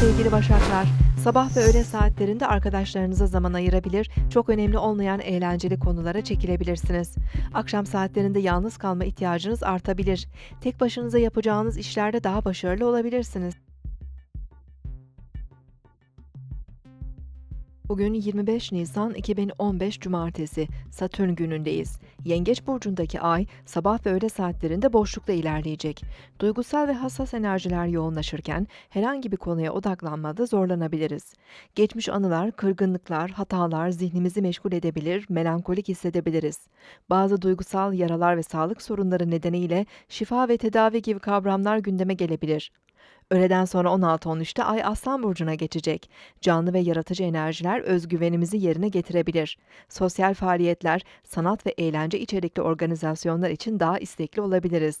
Sevgili Başaklar, sabah ve öğle saatlerinde arkadaşlarınıza zaman ayırabilir, çok önemli olmayan eğlenceli konulara çekilebilirsiniz. Akşam saatlerinde yalnız kalma ihtiyacınız artabilir. Tek başınıza yapacağınız işlerde daha başarılı olabilirsiniz. Bugün 25 Nisan 2015 Cumartesi, Satürn günündeyiz. Yengeç burcundaki ay sabah ve öğle saatlerinde boşlukta ilerleyecek. Duygusal ve hassas enerjiler yoğunlaşırken herhangi bir konuya odaklanmada zorlanabiliriz. Geçmiş anılar, kırgınlıklar, hatalar zihnimizi meşgul edebilir, melankolik hissedebiliriz. Bazı duygusal yaralar ve sağlık sorunları nedeniyle şifa ve tedavi gibi kavramlar gündeme gelebilir. Öğleden sonra 16-13'te Ay Aslan Burcu'na geçecek. Canlı ve yaratıcı enerjiler özgüvenimizi yerine getirebilir. Sosyal faaliyetler, sanat ve eğlence içerikli organizasyonlar için daha istekli olabiliriz.